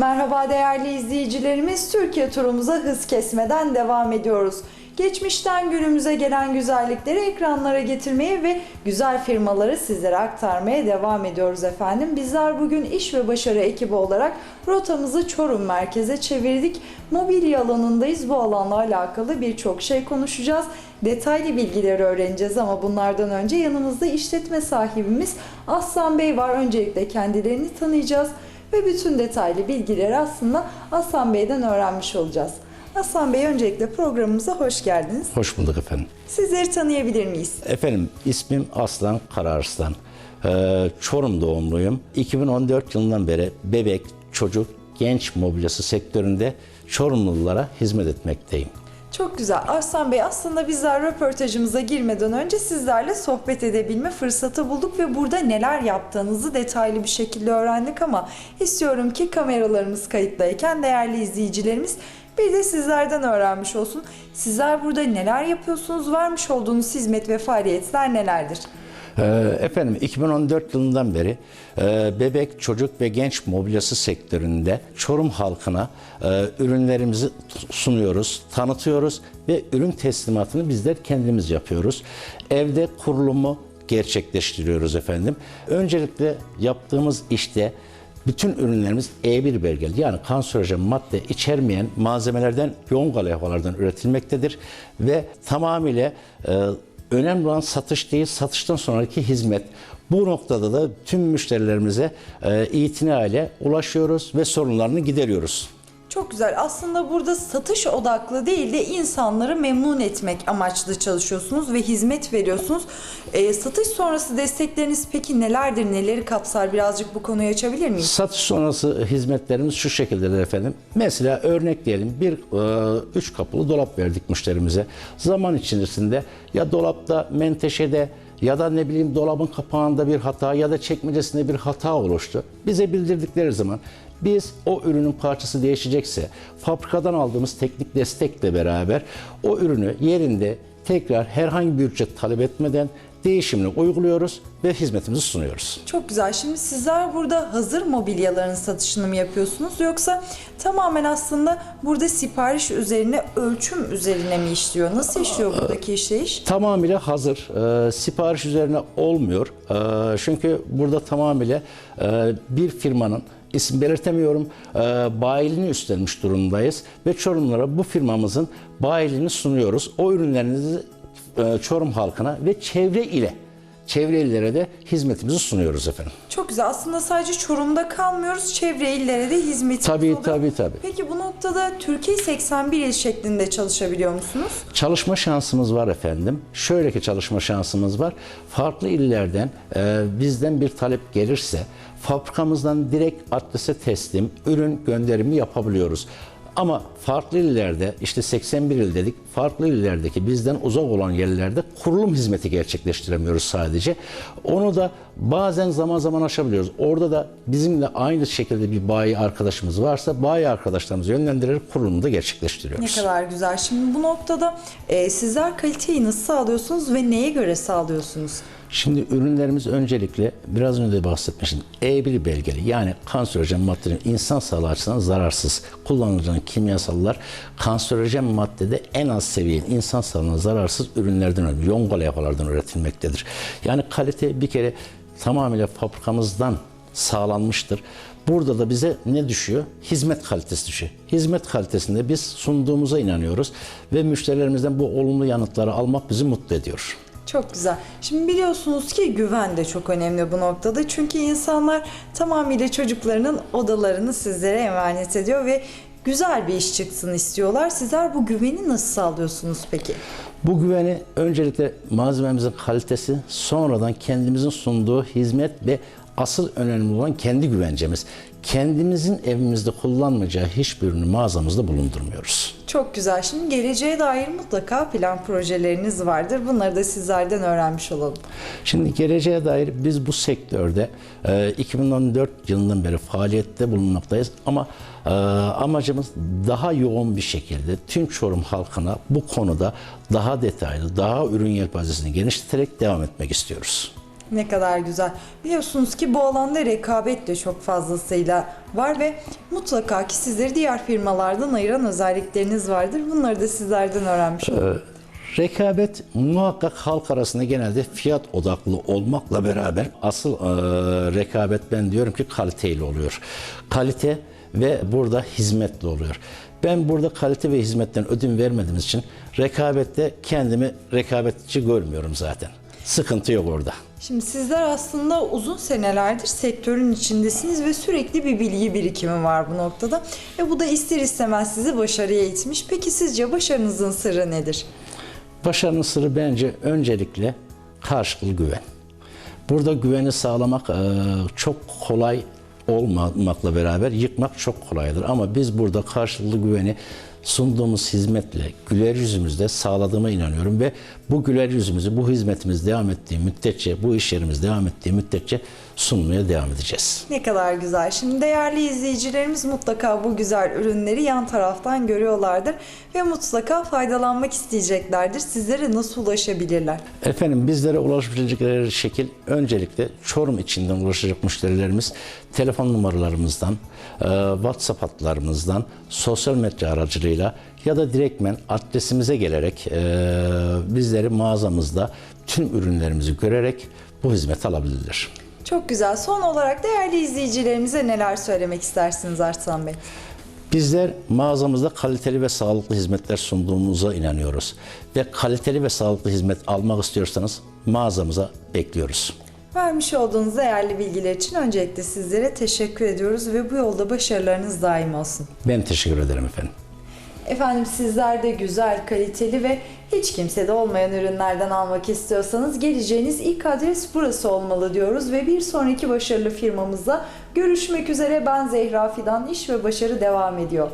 Merhaba değerli izleyicilerimiz. Türkiye turumuza hız kesmeden devam ediyoruz. Geçmişten günümüze gelen güzellikleri ekranlara getirmeye ve güzel firmaları sizlere aktarmaya devam ediyoruz efendim. Bizler bugün iş ve başarı ekibi olarak rotamızı Çorum merkeze çevirdik. Mobilya alanındayız. Bu alanla alakalı birçok şey konuşacağız. Detaylı bilgileri öğreneceğiz ama bunlardan önce yanımızda işletme sahibimiz Aslan Bey var. Öncelikle kendilerini tanıyacağız ve bütün detaylı bilgileri aslında Aslan Bey'den öğrenmiş olacağız. Aslan Bey öncelikle programımıza hoş geldiniz. Hoş bulduk efendim. Sizleri tanıyabilir miyiz? Efendim ismim Aslan Kararslan. Ee, Çorum doğumluyum. 2014 yılından beri bebek, çocuk, genç mobilyası sektöründe Çorumlulara hizmet etmekteyim. Çok güzel. Arslan Bey aslında bizler röportajımıza girmeden önce sizlerle sohbet edebilme fırsatı bulduk ve burada neler yaptığınızı detaylı bir şekilde öğrendik ama istiyorum ki kameralarımız kayıtlayken değerli izleyicilerimiz bir de sizlerden öğrenmiş olsun. Sizler burada neler yapıyorsunuz? Vermiş olduğunuz hizmet ve faaliyetler nelerdir? Ee, Efendim 2014 yılından beri e, bebek, çocuk ve genç mobilyası sektöründe Çorum halkına e, ürünlerimizi sunuyoruz, tanıtıyoruz ve ürün teslimatını bizler kendimiz yapıyoruz. Evde kurulumu gerçekleştiriyoruz efendim. Öncelikle yaptığımız işte bütün ürünlerimiz E1 belgeli yani kanserojen madde içermeyen malzemelerden yonga levhalardan üretilmektedir ve tamamıyla e, önemli olan satış değil satıştan sonraki hizmet. Bu noktada da tüm müşterilerimize e, itina ile ulaşıyoruz ve sorunlarını gideriyoruz. Çok güzel. Aslında burada satış odaklı değil de insanları memnun etmek amaçlı çalışıyorsunuz ve hizmet veriyorsunuz. Ee, satış sonrası destekleriniz peki nelerdir? Neleri kapsar? Birazcık bu konuyu açabilir miyiz? Satış sonrası hizmetlerimiz şu şekildedir efendim. Mesela örnek diyelim bir e, üç kapılı dolap verdik müşterimize. Zaman içerisinde ya dolapta menteşede ya da ne bileyim dolabın kapağında bir hata ya da çekmecesinde bir hata oluştu. Bize bildirdikleri zaman biz o ürünün parçası değişecekse fabrikadan aldığımız teknik destekle beraber o ürünü yerinde tekrar herhangi bir ücret talep etmeden değişimini uyguluyoruz ve hizmetimizi sunuyoruz. Çok güzel. Şimdi sizler burada hazır mobilyaların satışını mı yapıyorsunuz yoksa tamamen aslında burada sipariş üzerine, ölçüm üzerine mi işliyor? Nasıl işliyor buradaki işleyiş? Tamamıyla hazır. Ee, sipariş üzerine olmuyor. Ee, çünkü burada tamamıyla e, bir firmanın isim belirtemiyorum. E, bayiliğini üstlenmiş durumdayız ve Çorumlara bu firmamızın bayiliğini sunuyoruz. O ürünlerinizi Çorum halkına ve çevre ile çevre illere de hizmetimizi sunuyoruz efendim. Çok güzel. Aslında sadece Çorum'da kalmıyoruz. Çevre illere de hizmetimiz Tabii, oluyor. tabii, tabii. Peki bu noktada Türkiye 81 il şeklinde çalışabiliyor musunuz? Çalışma şansımız var efendim. Şöyle ki çalışma şansımız var. Farklı illerden e, bizden bir talep gelirse fabrikamızdan direkt adrese teslim ürün gönderimi yapabiliyoruz. Ama farklı illerde işte 81 il dedik. Farklı illerdeki bizden uzak olan yerlerde kurulum hizmeti gerçekleştiremiyoruz sadece. Onu da bazen zaman zaman aşabiliyoruz. Orada da bizimle aynı şekilde bir bayi arkadaşımız varsa bayi arkadaşlarımızı yönlendirerek kurulumu da gerçekleştiriyoruz. Ne kadar güzel. Şimdi bu noktada e, sizler kaliteyi nasıl sağlıyorsunuz ve neye göre sağlıyorsunuz? Şimdi ürünlerimiz öncelikle biraz önce de bahsetmiştim. E1 belgeli yani kanserojen maddenin insan sağlığı açısından zararsız. Kullanılan kimyasallar kanserojen maddede en az seviyenin insan sağlığına zararsız ürünlerden. Yonga levhalardan üretilmektedir. Yani kalite bir kere tamamıyla fabrikamızdan sağlanmıştır. Burada da bize ne düşüyor? Hizmet kalitesi düşüyor. Hizmet kalitesinde biz sunduğumuza inanıyoruz ve müşterilerimizden bu olumlu yanıtları almak bizi mutlu ediyor. Çok güzel. Şimdi biliyorsunuz ki güven de çok önemli bu noktada. Çünkü insanlar tamamıyla çocuklarının odalarını sizlere emanet ediyor ve güzel bir iş çıksın istiyorlar. Sizler bu güveni nasıl sağlıyorsunuz peki? Bu güveni öncelikle malzememizin kalitesi, sonradan kendimizin sunduğu hizmet ve asıl önemli olan kendi güvencemiz. Kendimizin evimizde kullanmayacağı hiçbir ürünü mağazamızda bulundurmuyoruz. Çok güzel. Şimdi geleceğe dair mutlaka plan projeleriniz vardır. Bunları da sizlerden öğrenmiş olalım. Şimdi geleceğe dair biz bu sektörde e, 2014 yılından beri faaliyette bulunmaktayız ama e, amacımız daha yoğun bir şekilde tüm Çorum halkına bu konuda daha detaylı, daha ürün yelpazesini genişleterek devam etmek istiyoruz. Ne kadar güzel. Biliyorsunuz ki bu alanda rekabet de çok fazlasıyla var ve mutlaka ki sizleri diğer firmalardan ayıran özellikleriniz vardır. Bunları da sizlerden öğrenmiş olduk. Rekabet muhakkak halk arasında genelde fiyat odaklı olmakla beraber asıl e, rekabet ben diyorum ki kaliteyle oluyor. Kalite ve burada hizmetle oluyor. Ben burada kalite ve hizmetten ödün vermediğimiz için rekabette kendimi rekabetçi görmüyorum zaten. Sıkıntı yok orada. Şimdi sizler aslında uzun senelerdir sektörün içindesiniz ve sürekli bir bilgi birikimi var bu noktada. Ve bu da ister istemez sizi başarıya itmiş. Peki sizce başarınızın sırrı nedir? Başarının sırrı bence öncelikle karşılıklı güven. Burada güveni sağlamak e, çok kolay olmamakla beraber yıkmak çok kolaydır. Ama biz burada karşılıklı güveni sunduğumuz hizmetle, güler yüzümüzle sağladığıma inanıyorum ve bu güler yüzümüzü, bu hizmetimiz devam ettiği müddetçe, bu iş yerimiz devam ettiği müddetçe sunmaya devam edeceğiz. Ne kadar güzel. Şimdi değerli izleyicilerimiz mutlaka bu güzel ürünleri yan taraftan görüyorlardır ve mutlaka faydalanmak isteyeceklerdir. Sizlere nasıl ulaşabilirler? Efendim bizlere ulaşabilecekleri şekil öncelikle Çorum içinden ulaşacak müşterilerimiz telefon numaralarımızdan, e, WhatsApp hatlarımızdan, sosyal medya aracılığıyla ya da direktmen adresimize gelerek e, bizleri mağazamızda tüm ürünlerimizi görerek bu hizmeti alabilirler. Çok güzel. Son olarak değerli izleyicilerimize neler söylemek istersiniz Arslan Bey? Bizler mağazamızda kaliteli ve sağlıklı hizmetler sunduğumuza inanıyoruz. Ve kaliteli ve sağlıklı hizmet almak istiyorsanız mağazamıza bekliyoruz. Vermiş olduğunuz değerli bilgiler için öncelikle sizlere teşekkür ediyoruz ve bu yolda başarılarınız daim olsun. Ben teşekkür ederim efendim. Efendim sizler de güzel, kaliteli ve hiç kimsede olmayan ürünlerden almak istiyorsanız geleceğiniz ilk adres burası olmalı diyoruz ve bir sonraki başarılı firmamızla görüşmek üzere ben Zehra Fidan İş ve Başarı devam ediyor.